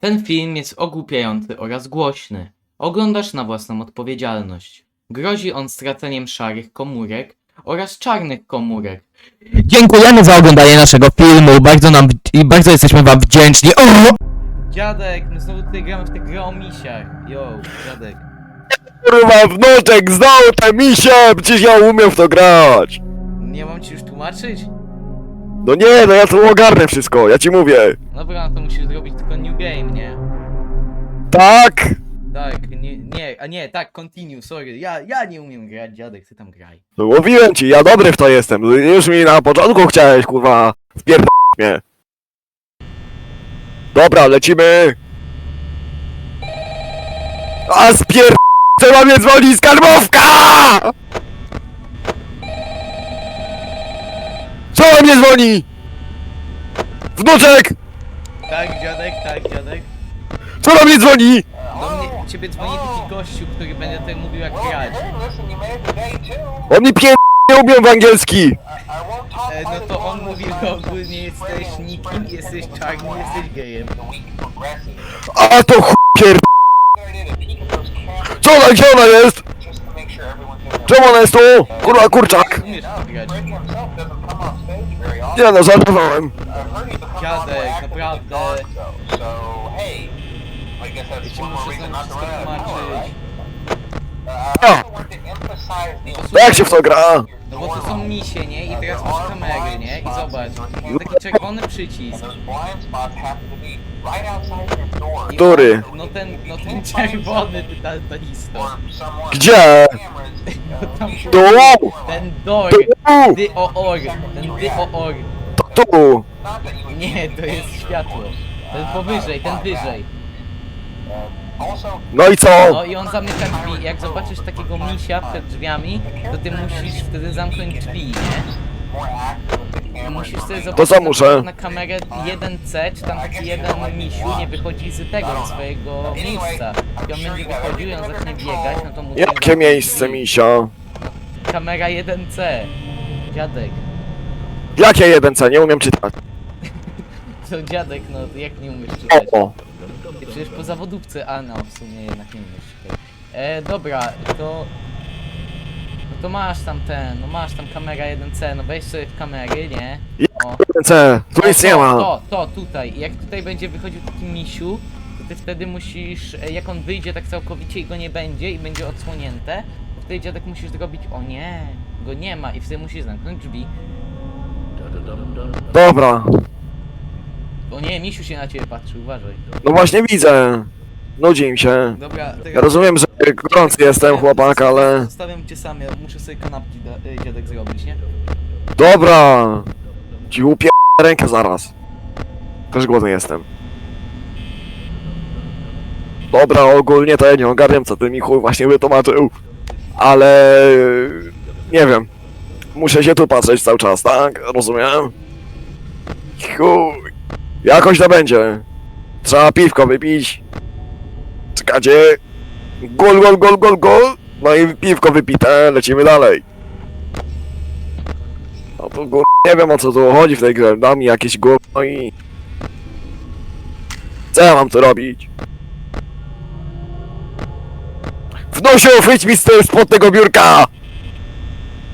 Ten film jest ogłupiający oraz głośny. Oglądasz na własną odpowiedzialność. Grozi on straceniem szarych komórek oraz czarnych komórek. Dziękujemy za oglądanie naszego filmu. Bardzo nam i bardzo jesteśmy wam wdzięczni. O! Dziadek, my znowu tutaj gramy w tę grę o misiach. Yo, dziadek. Kurwa, wnuczek, znowu te misie! Przecież ja umiem w to grać! Nie mam ci już tłumaczyć? No nie, no ja to ogarnę wszystko, ja ci mówię. Dobra, no to musisz zrobić tylko new game, nie? Tak! Tak, nie, nie, a nie, tak, continue, sorry. Ja, ja nie umiem grać, dziadek, ty tam graj. No mówiłem ci, ja dobry w to jestem. Już mi na początku chciałeś, kurwa, wpierd... mnie. Dobra, lecimy! A spier... Trzeba mnie dzwoni skarbówka! Co do mnie dzwoni? Wnuczek! Tak, dziadek, tak, dziadek. Co do mnie dzwoni? Do mnie, ciebie dzwoni taki gościu, który będzie tutaj mówił jak grać. On mi pier... nie umiem w angielski! E, no to on mówi, że ogólnie jesteś nikim, jesteś czarny, jesteś gejem. A to ch... pier... Co ona, gdzie ona jest? Czemu ona jest tu? Kurwa, kurczak! Umiesz w to grać. Nie no, żartowałem. Dziadek, naprawdę. Ci muszę tłumaczyć. A, to jak się w to gra? No bo to są misie, nie? I teraz masz kamery, nie? I zobacz, taki czerwony przycisk. Który? No ten, no ten czerwony, daltonisto. Gdzie? No tam, Tu! ten door, Tu! dy o or, ten dy o or. To tu! Nie, to jest światło. Ten powyżej, ten wyżej. No i co? No i on zamyka drzwi. Jak zobaczysz takiego misia przed drzwiami, to ty musisz wtedy zamknąć drzwi, nie? Musisz sobie zobaczyć na, muszę? na kamerę 1C, czy tam taki jeden misiu nie wychodzi z tego, swojego miejsca. I on będzie wychodził i on zacznie biegać, no to mu Jakie miejsce, misia? Kamera 1C. Dziadek. Jakie jeden C? Nie umiem czytać. To dziadek, no jak nie umiesz czytać? O, Ty przecież po zawodówce, a no w sumie jednak nie umiesz czytać. E, dobra, to... To masz tam ten, no masz tam kamera 1C, no weź sobie w kamery, nie? O. C. Tu nic nie to, ma. To, to, tutaj. I jak tutaj będzie wychodził taki misiu, to ty wtedy musisz, e, jak on wyjdzie tak całkowicie i go nie będzie i będzie odsłonięte, to wtedy dziadek musisz zrobić, o nie, go nie ma i wtedy musisz zamknąć drzwi. Dobra. O nie, misiu się na ciebie patrzy, uważaj. No właśnie widzę. Nudzi im się. Dobra, Ja teraz... rozumiem, że gorący jestem chłopak, ale... Zostawiam cię sam, ja muszę sobie kanapki da, y, dziadek zrobić, nie? Dobra. Ci upier... rękę zaraz. Też głodny jestem. Dobra, ogólnie to ja nie ogarniam, co ty mi chuj właśnie wytłumaczył. Ale... Nie wiem. Muszę się tu patrzeć cały czas, tak? Rozumiem? Chuj. Jakoś to będzie. Trzeba piwko wypić. Czekajcie. Gol, gol, gol, gol, gol. No i piwko wypite, lecimy dalej. No to gór... nie wiem o co tu chodzi w tej grze. Da mi jakieś gówno i... Co ja mam tu robić? Wnosiu, wyjdź mi tej- spod tego biurka!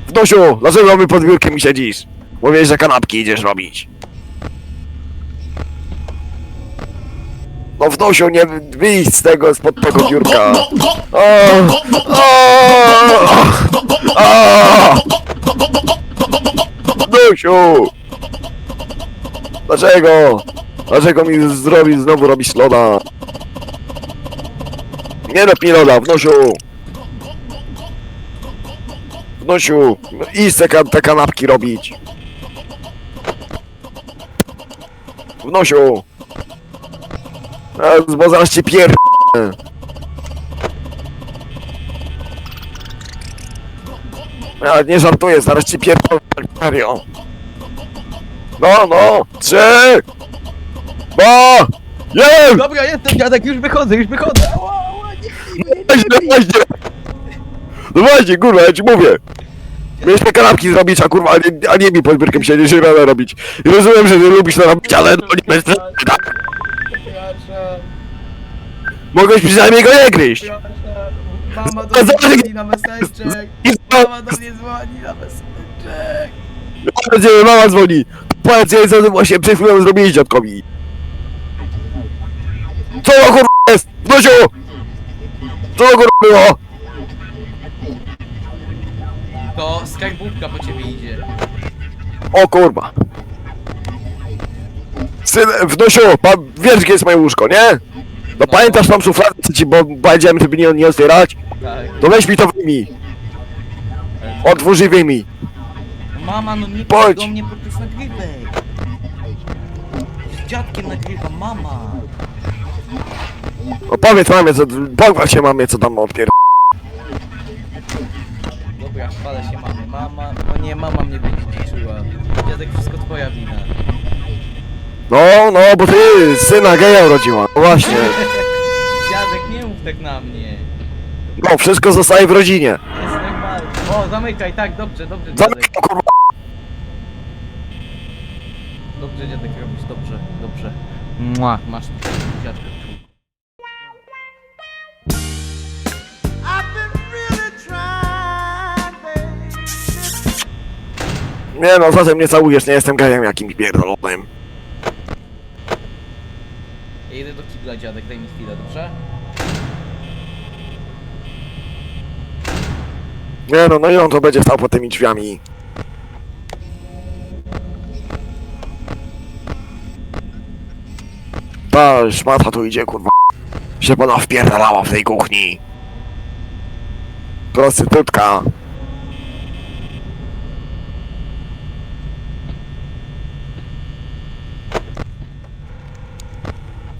Wnosiu, dlaczego my pod biurkiem mi siedzisz? Mówiłeś, że kanapki idziesz robić. No Wnosiu, nie wyjdź z tego, spod tego biurka. O, o, o, Dusiu! Dlaczego? Dlaczego mi zrobi, znowu robisz loda? Nie rób mi loda, wnosiu! Wnosiu, idź te, te kanapki robić. Wnosiu! A, bo zaraz cię pier... Ja nie żartuję, zaraz cię pier... Serio. No, no, trzy, dwa, jeden! Dobra, jestem dziadek, już wychodzę, już wychodzę! Nie Właśnie, właśnie! No właśnie, kurwa, ja ci mówię! Mieliśmy kanapki zrobić, a kurwa, a nie, a nie mi pod siedzieć i rano robić. I rozumiem, że nie lubisz to robić, ale no nie bez... Tak. Mogłeś przynajmniej go nie gryźć! Mama do mnie dzwoni na messengerze. I do mnie dzwoni na messengerze. Gdzie mama dzwoni! Powiedz jej, co właśnie przed chwilą zrobiłeś dziadkowi! Co to kurwa jest? Wnosiu! Co to kurwa było? To skarbówka po ciebie idzie. O kurwa! Syn, Wnosiu, pan wiesz gdzie jest moje łóżko, nie? No, No. pamiętasz tam szufladę, co ci bo powiedziałem, żeby nie, nie otwierać? Tak. To weź mi to wyjmij! Otwórz i wyjmij! Mama, no nie Chodź. do mnie podczas nagrywek. Z dziadkiem nagrywam, mama. Opowiedz mamie, co, pochwal się mamie, co tam odpier... Dobra, chwalę się mamy. Mama, no nie, mama mnie będzie ćwiczyła. Dziadek, wszystko twoja wina. No, no, bo ty syna geja urodziła, no właśnie. Dziadek, nie mów tak na mnie. No, wszystko zostaje w rodzinie. Jest. O, zamykaj, tak, dobrze, dobrze, dziadek. Zamykaj to kurwa. Dobrze, dziadek, robisz, dobrze, dobrze. Mua, masz tutaj dziadka. Nie no, zatem nie całujesz, nie jestem gejem jakimś pierdolonym. Ja idę do kibla, dziadek, daj mi chwilę, dobrze? Nie no, no i on to będzie stał pod tymi drzwiami. Ta szmata tu idzie, kurwa. Się pana wpierdalała w tej kuchni. Prostytutka.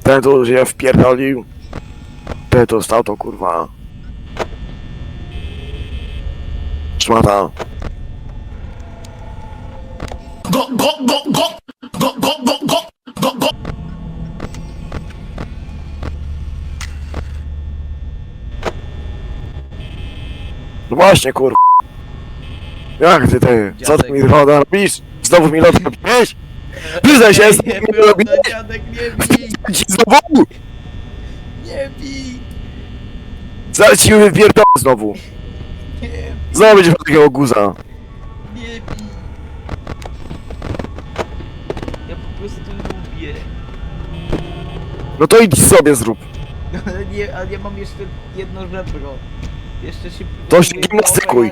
Ten tu się wpierdolił. Ten tu stał to kurwa. Szmata. No właśnie, kur... Jak ty, ty? Co ty mi robisz? Znowu mi loda robisz? Przyznaj się, znowu mi loda robisz? dziadek, nie bij, Ci znowu! nie bij, Zaraz ci wypierdolę znowu. nie, Znowu będziesz miał takiego guza. nie bij. Ja po prostu lubię. No to idź sobie zrób. Ale nie, ale ja mam jeszcze jedno żebro. Jeszcze się... To się gimnastykuj.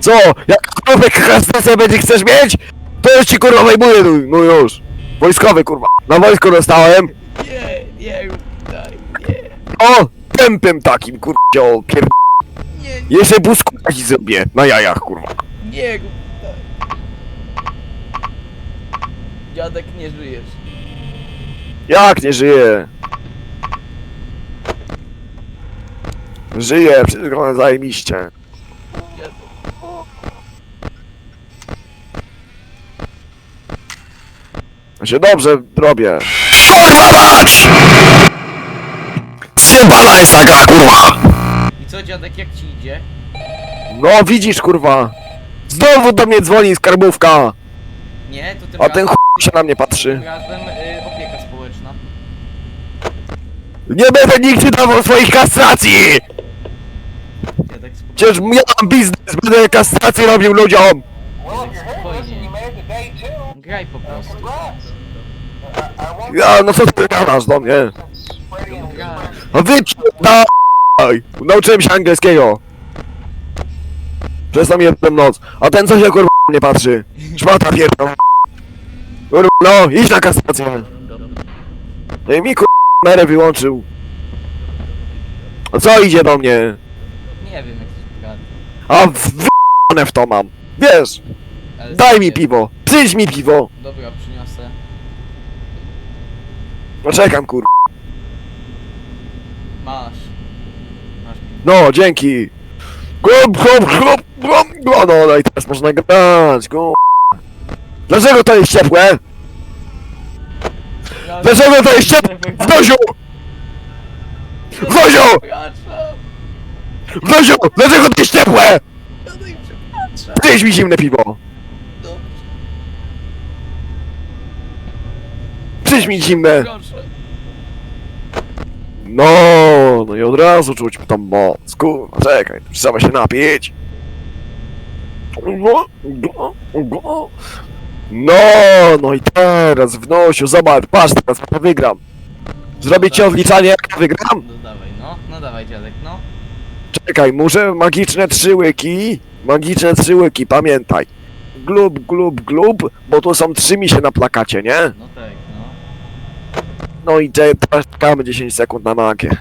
Co? Jak kurwa kastrację będzie chcesz mieć? To już ci kurwa wejmuję, no, no już. Wojskowy kurwa. Na wojsku dostałem. Nie, nie tak, nie, O! Tępym takim kurwa pier... nie, nie, Jeszcze busku taki zrobię. Na jajach kurwa. nie tak. Dziadek, nie żyjesz. Jak nie żyje? Żyje, wszystko zajebiście. Dziadek. Ja się dobrze robię. Zjebana jest ta gra, kurwa! I co, dziadek, jak ci idzie? No widzisz, kurwa! Znowu do mnie dzwoni skarbówka! Nie, to tym A ten razem, chuj się na mnie patrzy. tym razem y, opieka społeczna. Nie będę nigdy dawał swoich kastracji! Dziadek, spokojnie. Przecież ja mam biznes, będę kastrację robił ludziom! Dziadek, spokojnie. Graj po prostu. Ja, no co ty gadasz do mnie? No graj. A wy daj! Nauczyłem się angielskiego. Przez tam jedną noc. A ten co się kurwa nie patrzy? Szmata pierdolona. Kurwa, no, idź na kastrację. No i mi kurwa merę wyłączył. A co idzie do mnie? Nie wiem, jak się gada. A w w to mam. Wiesz, ale daj mi piwo. Przyjdź mi piwo. Dobra. No czekam kurwa. Masz. Masz. No, dzięki. Gop, gop, gop, gop, no, no, no i teraz można grać, go. Dlaczego to jest ciepłe? Dlaczego to jest ciepłe? Wnoziu! Przepraszam. Wnoziu! Dlaczego to jest ciepłe? Przyjdź mi zimne piwo. Dobrze, Mi zimne. No, no i od razu czuć tam moc. Kurwa, czekaj, trzeba się napić. No, no, i teraz wnosiu, zobacz, patrz teraz, ja wygram. Zrobię ci odliczanie, jak ja wygram? No dawaj, no. No dawaj, dziadek, no. Czekaj, muszę magiczne trzy łyki. Magiczne trzy łyki, pamiętaj. Glub, glub, glub, bo tu są trzy misie na plakacie, nie? No tak, no. I teraz czekamy 10 sekund na magię. No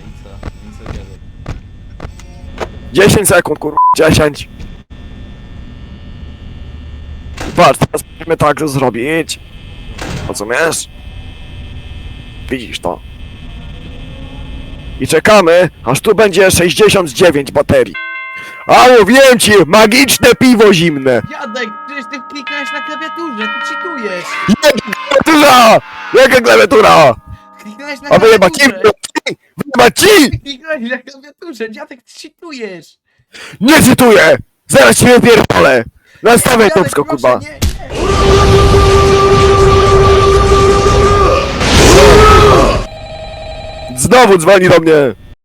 i co? No i co, dziadek? 10 sekund, kurwa, 10. Patrz, teraz musimy tak zrobić. Rozumiesz? Widzisz to. I czekamy, aż tu będzie 69 baterii. A mówiłem ci, magiczne piwo zimne. Dziadek, przecież ty kliknąłeś na klawiaturze, ty cheatujesz! Jaka klawiatura! Jaka klawiatura? Kliknąłeś na A wyjeba ci! klawiaturze! Wyjeba ci! Kliknąłeś na klawiaturze, dziadek, ty cheatujesz! Nie cytuję! Zaraz cię wypierdolę! Nastawiaj Dziadek, topsko, proszę, kurwa! nie, nie. Znowu dzwoni do mnie!